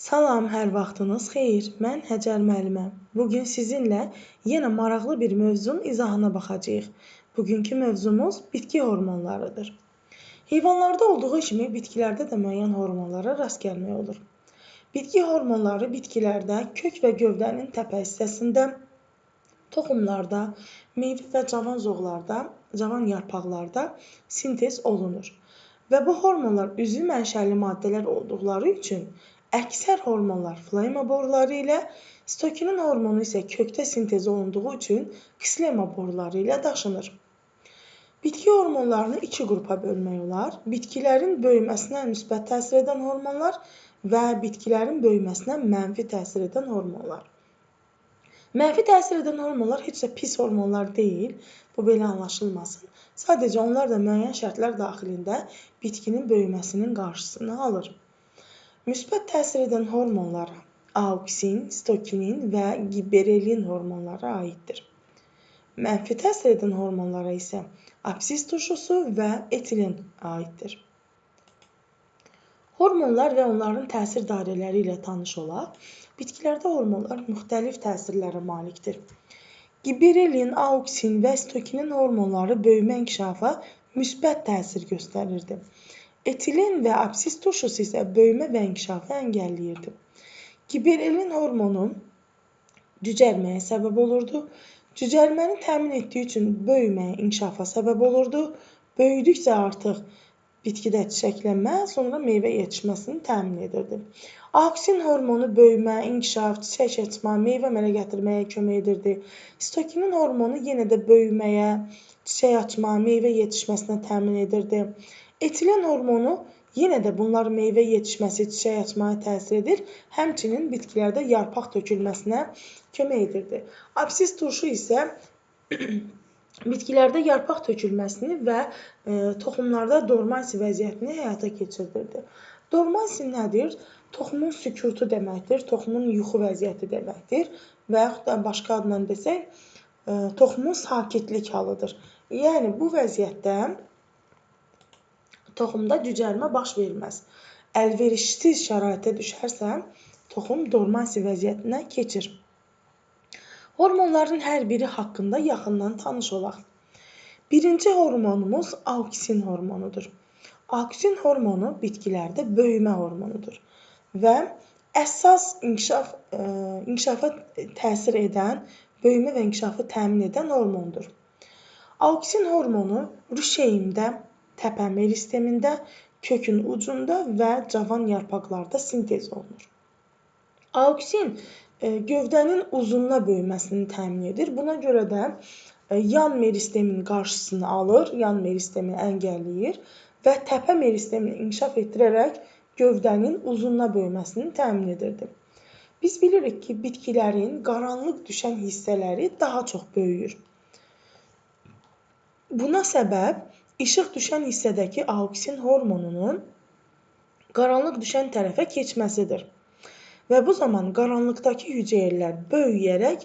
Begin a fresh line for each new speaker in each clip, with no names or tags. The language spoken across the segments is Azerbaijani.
Salam, hər vaxtınız xeyir. Mən Həcər müəlliməm. Bu gün sizinlə yenə maraqlı bir mövzunun izahına baxacağıq. Bugünkü mövzumuz bitki hormonlarıdır. Heyvanlarda olduğu kimi bitkilərdə də müəyyən hormonlara rast gəlmək olur. Bitki hormonları bitkilərdə kök və gövdənin təpə hissəsində, toxumlarda, meyvə və cavan zoğlarda, cavan yarpaqlarda sintez olunur. Və bu hormonlar üzvü mənşəli maddələr olduqları üçün Əksər hormonlar floema boruları ilə, sitokinin hormonu isə kökdə sintez olunduğu üçün ksilema boruları ilə daşınır. Bitki hormonlarını iki qrupa bölmək olar. Bitkilərin böyüməsinə müsbət təsir edən hormonlar və bitkilərin böyüməsinə mənfi təsir edən hormonlar. Mənfi təsir edən hormonlar heç də pis hormonlar deyil. Bu belə anlaşılmasın. Sadəcə onlar da müəyyən şərtlər daxilində bitkinin böyüməsinin qarşısını alır. Müsbət təsir edən hormonlar auksin, stokinin və giberelin hormonlara aiddir. Mənfi təsir edən hormonlara isə absis turşusu və etilen aiddir. Hormonlar və onların təsir dairələri ilə tanış olaq. Bitkilərdə hormonlar müxtəlif təsirlərə malikdir. Giberelin, auksin və stokinin hormonları böyümə inkişafa müsbət təsir göstərirdi. Etilen və absis turşusu isə böyümə və inkişafı əngəlləyirdi. Giberelin hormonu cücərməyə səbəb olurdu. Cücərməni təmin etdiyi üçün böyüməyə, inkişafa səbəb olurdu. Böyüdükcə artıq bitkidə çiçəklənmə, sonra meyvə yetişməsini təmin edirdi. Auksin hormonu böyümə, inkişaf, çiçək açma, meyvə əmələ gətirməyə kömək edirdi. Stokinin hormonu yenə də böyüməyə, çiçək açma, meyvə yetişməsinə təmin edirdi. Etilen hormonu yenə də bunlar meyvə yetişməsi, çiçək açmaya təsir edir. Həmçinin bitkilərdə yarpaq tökülməsinə kömək edirdi. Absis turşu isə bitkilərdə yarpaq tökülməsini və e, toxumlarda dormansi vəziyyətini həyata keçirdirdi. Dormansi nədir? Toxumun sükutu deməkdir, toxumun yuxu vəziyyəti deməkdir və yaxud da başqa adla desək, e, toxumun sakitlik halıdır. Yəni bu vəziyyətdə toxumda cücərmə baş verməz. Əlverişsiz şəraitə düşərsə, toxum dormansi vəziyyətinə keçir. Hormonların hər biri haqqında yaxından tanış olaq. Birinci hormonumuz auksin hormonudur. Auksin hormonu bitkilərdə böyümə hormonudur və əsas inkişaf ə, e, inkişafa təsir edən, böyümə və inkişafı təmin edən hormondur. Auksin hormonu rüşeymdə təpə meristemində, kökün ucunda və cavan yarpaqlarda sintez olunur. Auksin e, gövdənin uzununa böyüməsini təmin edir. Buna görə də e, yan meristemin qarşısını alır, yan meristemi əngəlləyir və təpə meristemini inkişaf etdirərək gövdənin uzununa böyüməsini təmin edirdi. Biz bilirik ki, bitkilərin qaranlıq düşən hissələri daha çox böyüyür. Buna səbəb İşıq düşən hissədəki auksin hormonunun qaranlıq düşən tərəfə keçməsidir. Və bu zaman qaranlıqdakı hüceyrələr böyüyərək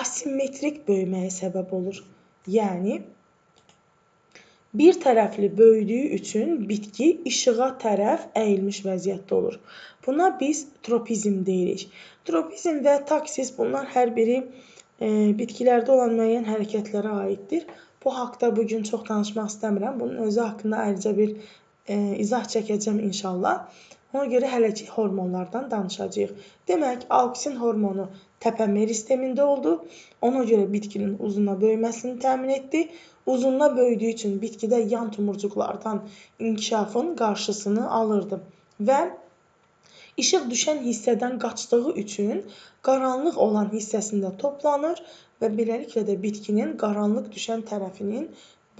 asimmetrik böyüməyə səbəb olur. Yəni bir tərəfli böyüdüyü üçün bitki işığa tərəf əyilmiş vəziyyətdə olur. Buna biz tropizm deyirik. Tropizm və taksis bunlar hər biri e, bitkilərdə olan müəyyən hərəkətlərə aiddir. Bu haqda bu gün çox danışmaq istəmirəm. Bunun özü haqqında ayrıca bir e, izah çəkəcəm inşallah. Ona görə hələ ki hormonlardan danışacağıq. Demək, auksin hormonu təpə meristemində oldu. Ona görə bitkinin uzuna böyüməsini təmin etdi. Uzunla böyüdüyü üçün bitkidə yan tumurcuqlardan inkişafın qarşısını alırdı və İşıq düşən hissədən qaçdığı üçün qaranlıq olan hissəsində toplanır və beləliklə də bitkinin qaranlıq düşən tərəfinin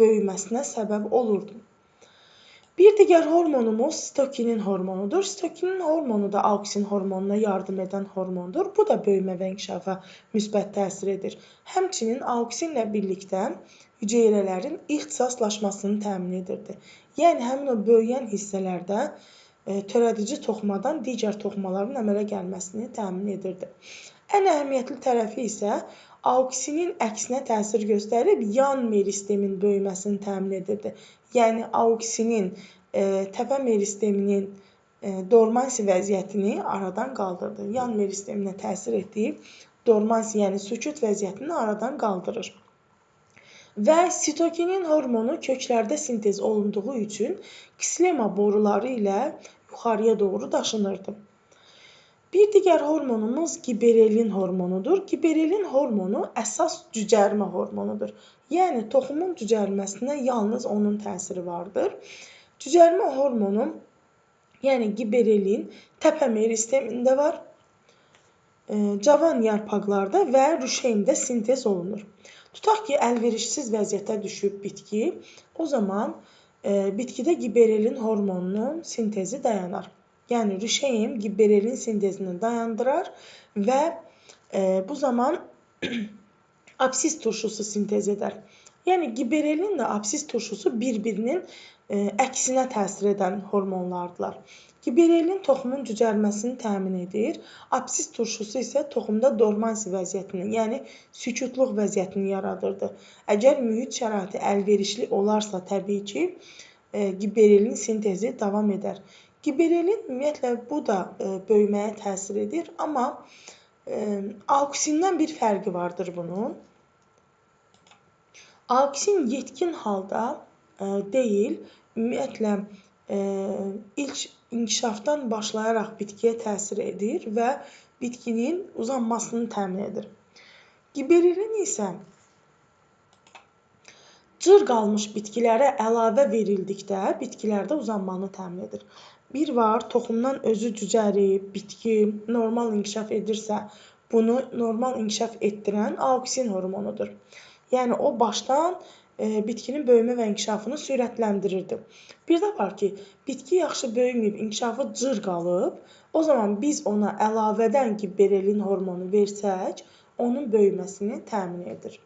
böyüməsinə səbəb olurdu. Bir digər hormonumuz stokinin hormonudur. Stokinin hormonu da auksin hormonuna yardım edən hormondur. Bu da böyümə və inkişafa müsbət təsir edir. Həmçinin auksinlə birlikdə hüceyrələrin ixtisaslaşmasını təmin edirdi. Yəni həmin o böyüyən hissələrdə E, törədici toxumadan digər toxumaların əmələ gəlməsini təmin edirdi. Ən əhəmiyyətli tərəfi isə auksinin əksinə təsir göstərib yan meristemin böyüməsini təmin edirdi. Yəni auksinin e, təpə meristeminin e, dormansi vəziyyətini aradan qaldırdı. Yan meristeminə təsir etdiyi dormansi, yəni sükut vəziyyətini aradan qaldırır. Və sitokinin hormonu köklərdə sintez olunduğu üçün ksilema boruları ilə yuxarıya doğru daşınırdı. Bir digər hormonumuz giberelin hormonudur. Giberelin hormonu əsas cücərmə hormonudur. Yəni toxumun cücərməsinə yalnız onun təsiri vardır. Cücərmə hormonu, yəni giberelin təpə meristemində var, e, cavan yarpaqlarda və rüşeymdə sintez olunur. Tutaq ki, əlverişsiz vəziyyətə düşüb bitki, o zaman e, bitkidə giberelin hormonunun sintezi dayanar. Yəni rişeym gibberellin sintezini dayandırar və e, bu zaman absis turşusu sintez edər. Yəni gibberellin absis turşusu bir-birinin e, əksinə təsir edən hormonlardılar. Gibberellin toxumun cücərməsini təmin edir. Absis turşusu isə toxumda dormansi vəziyyətini, yəni sükutluq vəziyyətini yaradırdı. Əgər mühit şəraiti əlverişli olarsa, təbii ki, e, gibberellin sintezi davam edər. Giberelin ümumiyyətlə bu da e, böyüməyə təsir edir, amma e, auksindən bir fərqi vardır bunun. Auksin yetkin halda e, deyil, ümumiyyətlə ilk inkişafdan başlayaraq bitkiyə təsir edir və bitkinin uzanmasını təmin edir. Giberelin isə cır qalmış bitkilərə əlavə verildikdə bitkilərdə uzanmanı təmin edir. Bir var, toxumdan özü cücərib, bitki normal inkişaf edirsə, bunu normal inkişaf etdirən auksin hormonudur. Yəni o başdan e, bitkinin böyümə və inkişafını sürətləndirirdi. Bir də var ki, bitki yaxşı böyüməyib, inkişafı cır qalıb, o zaman biz ona əlavədən gibberellin hormonu versək, onun böyüməsini təmin edir.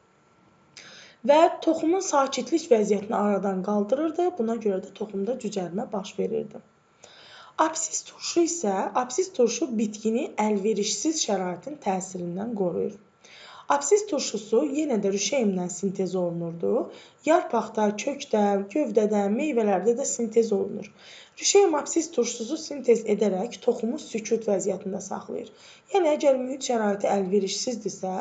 Və toxumun sakitlik vəziyyətini aradan qaldırırdı. Buna görə də toxumda cücərmə baş verirdi. Absis turşu isə absis turşu bitkini əlverişsiz şəraitin təsirindən qoruyur. Absis turşusu yenə də rüşeymlə sintez olunurdu. Yarpaqda, kökdə, gövdədə, meyvələrdə də sintez olunur. Rüşeym absis turşusu sintez edərək toxumu sükut vəziyyətində saxlayır. Yəni əgər mühit şəraiti əlverişsizdirsə,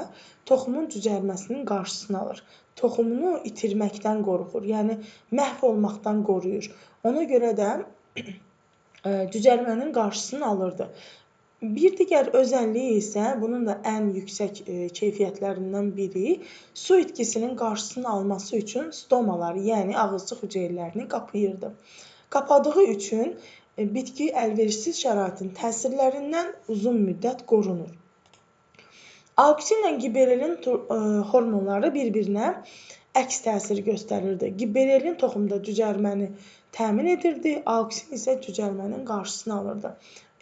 toxumun cücərməsinin qarşısını alır. Toxumunu itirməkdən qorxur, yəni məhv olmaqdan qoruyur. Ona görə də cücərmənin qarşısını alırdı. Bir digər özəlliyi isə bunun da ən yüksək keyfiyyətlərindən biri su itkisinin qarşısını alması üçün stomaları, yəni ağızcıq hüceyrələrini qapayırdı. Qapadığı üçün bitki əlverişsiz şəraitin təsirlərindən uzun müddət qorunur. Auksinlə giberelin hormonları bir-birinə əks təsir göstərirdi. Giberelin toxumda cücərməni təmin edirdi. Auksin isə cücərmənin qarşısını alırdı.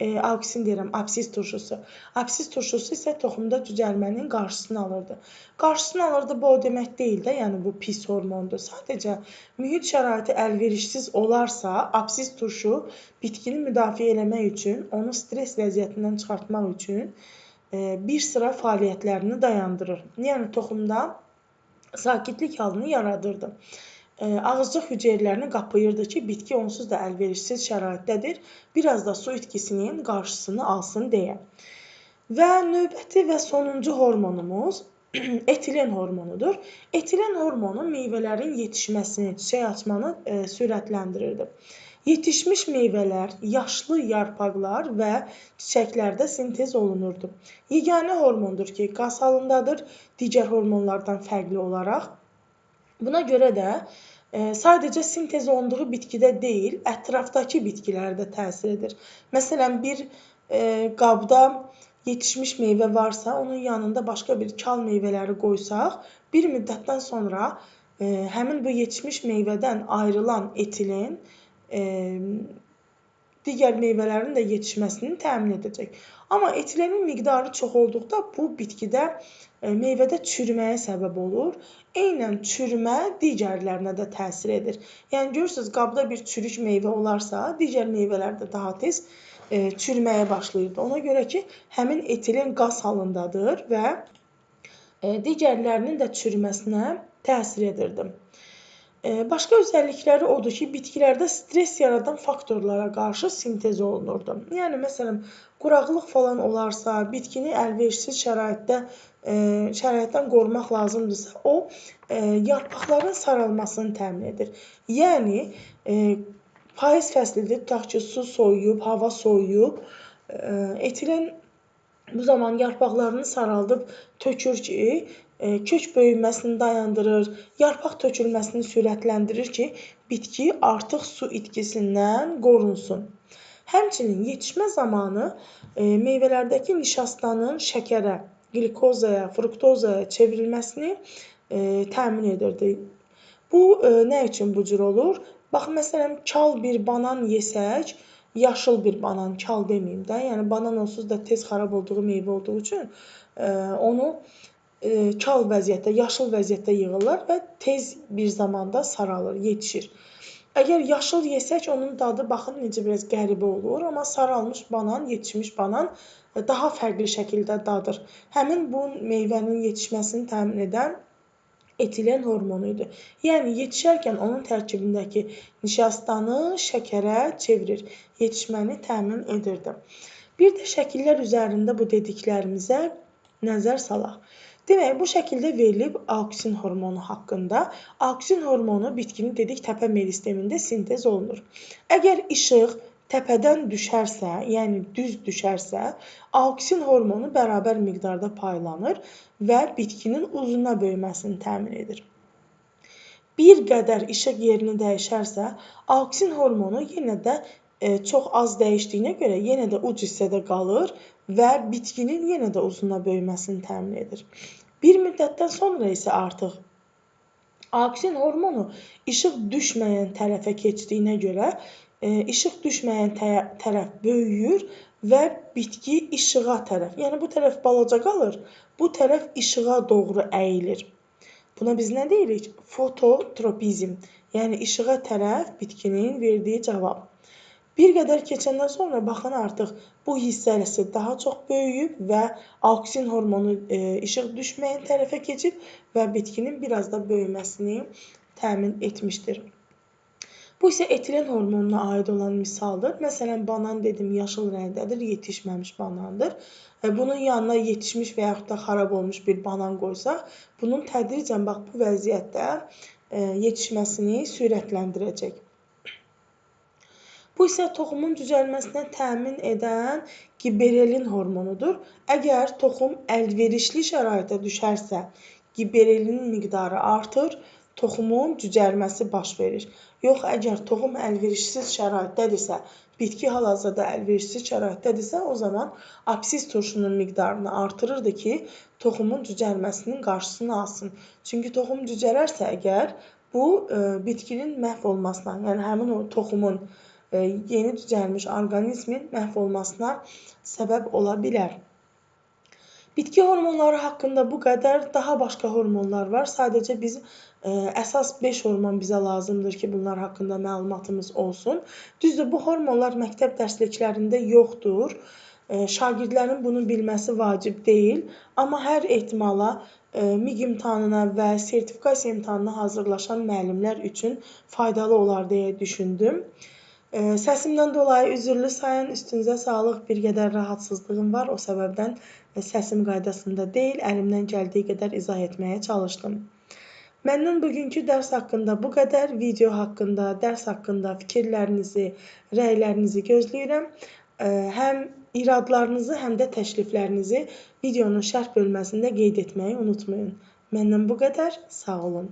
E, auksin deyirəm, absis turşusu. Absis turşusu isə toxumda cücərmənin qarşısını alırdı. Qarşısını alırdı bu o demək deyil də, yəni bu pis hormondur. Sadəcə mühit şəraiti əlverişsiz olarsa, absis turşu bitkini müdafiə etmək üçün, onu stress vəziyyətindən çıxartmaq üçün e, bir sıra fəaliyyətlərini dayandırır. Yəni toxumda sakitlik halını yaradırdı ağızcıq hüceyrələrini qapayırdı ki, bitki onsuz da əlverişsiz şəraitdədir, biraz da su itkisinin qarşısını alsın deyə. Və növbəti və sonuncu hormonumuz etilen hormonudur. Etilen hormonu meyvələrin yetişməsini, çiçək açmanı e, sürətləndirirdi. Yetişmiş meyvələr, yaşlı yarpaqlar və çiçəklərdə sintez olunurdu. Yeganə hormondur ki, qaz halındadır, digər hormonlardan fərqli olaraq. Buna görə də e, sadəcə sintez olunduğu bitkidə deyil, ətrafdakı bitkilərdə təsir edir. Məsələn, bir e, qabda yetişmiş meyvə varsa, onun yanında başqa bir kal meyvələri qoysaq, bir müddətdən sonra e, həmin bu yetişmiş meyvədən ayrılan etilen e, digər meyvələrin də yetişməsini təmin edəcək. Amma etilenin miqdarı çox olduqda bu bitkidə e, meyvədə çürüməyə səbəb olur. Eynən çürümə digərlərinə də təsir edir. Yəni görürsüz, qabda bir çürük meyvə olarsa, digər meyvələr də daha tez e, çürüməyə başlayırdı. Ona görə ki, həmin etilen qaz halındadır və e, digərlərinin də çürüməsinə təsir edirdi. Başqa özəllikləri odur ki, bitkilərdə stress yaradan faktorlara qarşı sintez olunurdu. Yəni məsələn, quraqlıq falan olarsa, bitkini əlverişsiz şəraitdə şəraitdən qorumaq lazımdırsa, o yarpaqların saralmasını təmin edir. Yəni payız fəslidir, tutaq ki, su soyuyub, hava soyuyub, etilen bu zaman yarpaqlarını saraldıb tökür ki, kök böyüməsini dayandırır, yarpaq tökülməsini sürətləndirir ki, bitki artıq su itkisindən qorunsun. Həmçinin yetişmə zamanı meyvələrdəki nişastanın şəkərə, qlikozaya, fruktozaya çevrilməsini təmin edirdi. Bu nə üçün bu cür olur? Bax məsələn, kal bir banan yesək, yaşıl bir banan, kal deməyim də, yəni banan onsuz da tez xarab olduğu meyvə olduğu üçün onu kal vəziyyətdə, yaşıl vəziyyətdə yığırlar və tez bir zamanda saralır, yetişir. Əgər yaşıl yesək, onun dadı baxın necə biraz qəribə olur, amma saralmış banan, yetişmiş banan daha fərqli şəkildə dadır. Həmin bu meyvənin yetişməsini təmin edən etilen hormonu idi. Yəni yetişərkən onun tərkibindəki nişastanı şəkərə çevirir, yetişməni təmin edirdi. Bir də şəkillər üzərində bu dediklərimizə nəzər salaq. Demək, bu şəkildə verilib auksin hormonu haqqında. Auksin hormonu bitkinin dedik təpə meristemində sintez olunur. Əgər işıq təpədən düşərsə, yəni düz düşərsə, auksin hormonu bərabər miqdarda paylanır və bitkinin uzuna böyüməsini təmin edir. Bir qədər işıq yerini dəyişərsə, auksin hormonu yenə də çox az dəyişdiyinə görə yenə də uc hissədə qalır və bitkinin yenə də uzuna böyüməsini təmin edir. Bir müddətdən sonra isə artıq auksin hormonu işıq düşməyən tərəfə keçdiyinə görə e, işıq düşməyən tərəf böyüyür və bitki işığa tərəf, yəni bu tərəf balaca qalır, bu tərəf işığa doğru əyilir. Buna biz nə deyirik? Fototropizm, yəni işığa tərəf bitkinin verdiyi cavab. Bir qədər keçəndən sonra baxın artıq bu hissəsi daha çox böyüyüb və auksin hormonu e, işıq düşməyən tərəfə keçib və bitkinin biraz da böyüməsini təmin etmişdir. Bu isə etilen hormonuna aid olan misaldır. Məsələn, banan dedim, yaşıl rəngdədir, yetişməmiş banandır. E, bunun yanına yetişmiş və yaxud da xarab olmuş bir banan qoysaq, bunun tədricən bax bu vəziyyətdə e, yetişməsini sürətləndirəcək. Bu isə toxumun cücərməsinə təmin edən giberelin hormonudur. Əgər toxum əlverişli şəraitə düşərsə, giberelin miqdarı artır, toxumun cücərməsi baş verir. Yox, əgər toxum əlverişsiz şəraitdədirsə, bitki hal-hazırda əlverişsiz şəraitdədirsə, o zaman apsis turşunun miqdarını artırırdı ki, toxumun cücərməsinin qarşısını alsın. Çünki toxum cücərərsə əgər, bu bitkinin məhv olmasına, yəni həmin o toxumun yeni düzəlmiş orqanizmin məhv olmasına səbəb ola bilər. Bitki hormonları haqqında bu qədər, daha başqa hormonlar var. Sadəcə biz ə, e, əsas 5 hormon bizə lazımdır ki, bunlar haqqında məlumatımız olsun. Düzdür, bu hormonlar məktəb dərsliklərində yoxdur. Ə, e, şagirdlərin bunu bilməsi vacib deyil, amma hər ehtimala MİQ imtahanına və sertifikasiya imtahanına hazırlaşan müəllimlər üçün faydalı olar deyə düşündüm. Səsimdən dolayı üzürlü sayın, üstünüzə sağlıq, bir qədər rahatsızlığım var. O səbəbdən səsim qaydasında deyil, əlimdən gəldiyi qədər izah etməyə çalışdım. Məndən bugünkü dərs haqqında bu qədər. Video haqqında, dərs haqqında fikirlərinizi, rəylərinizi gözləyirəm. Həm iradlarınızı, həm də təkliflərinizi videonun şərh bölməsində qeyd etməyi unutmayın. Məndən bu qədər. Sağ olun.